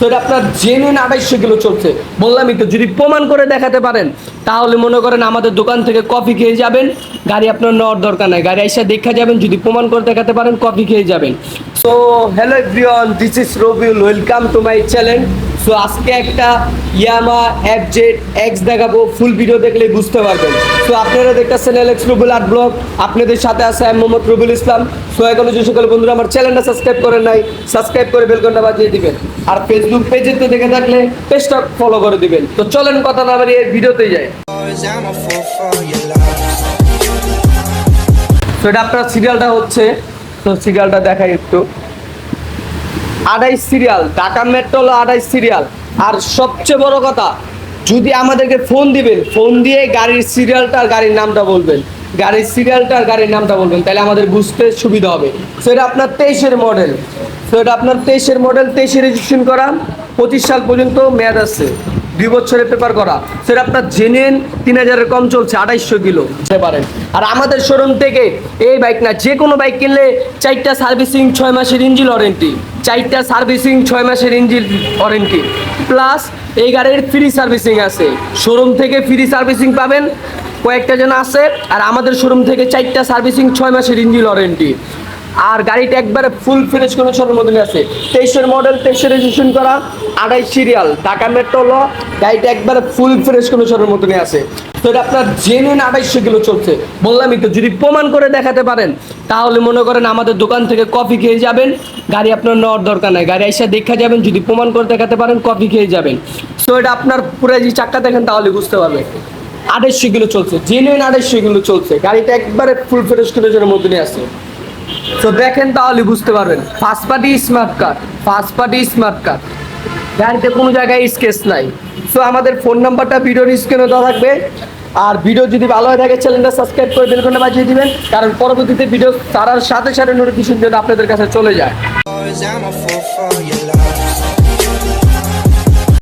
তো আপনার না আড়াইশো কিলো চলছে। বললামই তো যদি প্রমাণ করে দেখাতে পারেন, তাহলে মনে করেন আমাদের দোকান থেকে কফি খেয়ে যাবেন। গাড়ি আপনার নেওয়ার দরকার নাই। গাড়ি এসে দেখা যাবেন, যদি প্রমাণ করে দেখাতে পারেন, কফি খেয়ে যাবেন। So hello everyone this is Rabiul welcome to my channel so আজকে একটা ইয়ামা অ্যাপ জেড এক্স দেখাবো ফুল ভিডিও দেখলে বুঝতে পারবেন। সো আপনারা দেখতেছেন এলেক্স রুবুল আর্ট ব্লগ আপনাদের সাথে আছে আমি মোহাম্মদ রুবুল ইসলাম সো এখনও যে সকল বন্ধুরা, আমার চ্যানেলটা সাবস্ক্রাইব করেন নাই সাবস্ক্রাইব করে বেলকনটা বাজিয়ে দিবেন। আর ফেসবুক পেজে তো দেখে থাকলে পেজটা ফলো করে দিবেন। তো চলেন, কথা না বাড়িয়ে ভিডিওতে যাই. তো এটা আপনার সিরিয়ালটা হচ্ছে, তো সিরিয়ালটা দেখাই একটু। আড়াইশ সিরিয়াল ঢাকা মেট্রো হলো আড়াইশ সিরিয়াল আর সবচেয়ে বড় কথা, যদি আমাদেরকে ফোন দিবেন ফোন দিয়ে গাড়ির সিরিয়ালটার গাড়ির নামটা বলবেন। গাড়ির সিরিয়ালটার গাড়ির নামটা বলবেন, তাহলে আমাদের বুঝতে সুবিধা হবে। সেটা আপনার তেইশের মডেল তো এটা আপনার তেইশের মডেল তেইশে রেজিস্ট্রেশন করা। পঁচিশ সাল পর্যন্ত মেয়াদ আছে। দুই বছরের পেপার করা। সেটা আপনার জেনেন তিন হাজারের কম চলছে, আড়াইশো কিলো। পারেন। আর আমাদের শোরুম থেকে এই বাইক না, যে কোনো বাইক কিনলে চারটা সার্ভিসিং ছয় মাসের ইঞ্জিন ওয়ারেন্টি। চারটা সার্ভিসিং ছয় মাসের ইঞ্জিন ওয়ারেন্টি। প্লাস এই গাড়ির ফ্রি সার্ভিসিং আছে। শোরুম থেকে ফ্রি সার্ভিসিং পাবেন, কয়েকটা যেন আছে, আর আমাদের শোরুম থেকে চারটা সার্ভিসিং ছয় মাসের ইঞ্জিন ওয়ারেন্টি। আর গাড়িটা একবারে ফুল ফ্রেশ কন্ডিশনের মধ্যে আছে। তেইশের মডেল তেইশে রেজিস্ট্রেশন করা, আড়াই সিরিয়াল ঢাকা মেট্রো ল, গাড়িটা একবারে ফুল ফ্রেশ কন্ডিশনের মধ্যে আছে। তো এটা আপনার জেনুইন আড়াইশো কিলো চলছে। বললামই তো, যদি প্রমাণ করে দেখাতে পারেন, তাহলে মনে করেন আমাদের দোকান থেকে কফি খেয়ে যাবেন। গাড়ি আপনার নেওয়ার দরকার নাই। গাড়ি এসে দেখা যাবেন, যদি প্রমাণ করে দেখাতে পারেন কফি খেয়ে যাবেন। তো এটা আপনার পুরো যে চাক্কা দেখেন, তাহলে বুঝতে পারবে আড়াইশো কিলো চলছে জেনুইন আড়াইশো কিলো চলছে। গাড়িটা একবারে ফুল ফ্রেশ কন্ডিশনের মধ্যে আছে। তো দেখেন তাহলে বুঝতে পারবেন। First party smart card first party smart card গাড়িতে কোনো জায়গায় স্কেচ নাই। সো আমাদের ফোন নাম্বারটা ভিডিওর স্ক্রিনে দেওয়া থাকবে। আর ভিডিও যদি ভালো হয়ে থাকে চ্যানেলটা সাবস্ক্রাইব করে বেলকনটা বাজিয়ে দিবেন। কারণ পরবর্তীতে ভিডিও তারার সাথে সাথে নোটিফিকেশন যেন আপনাদের কাছে চলে যায়।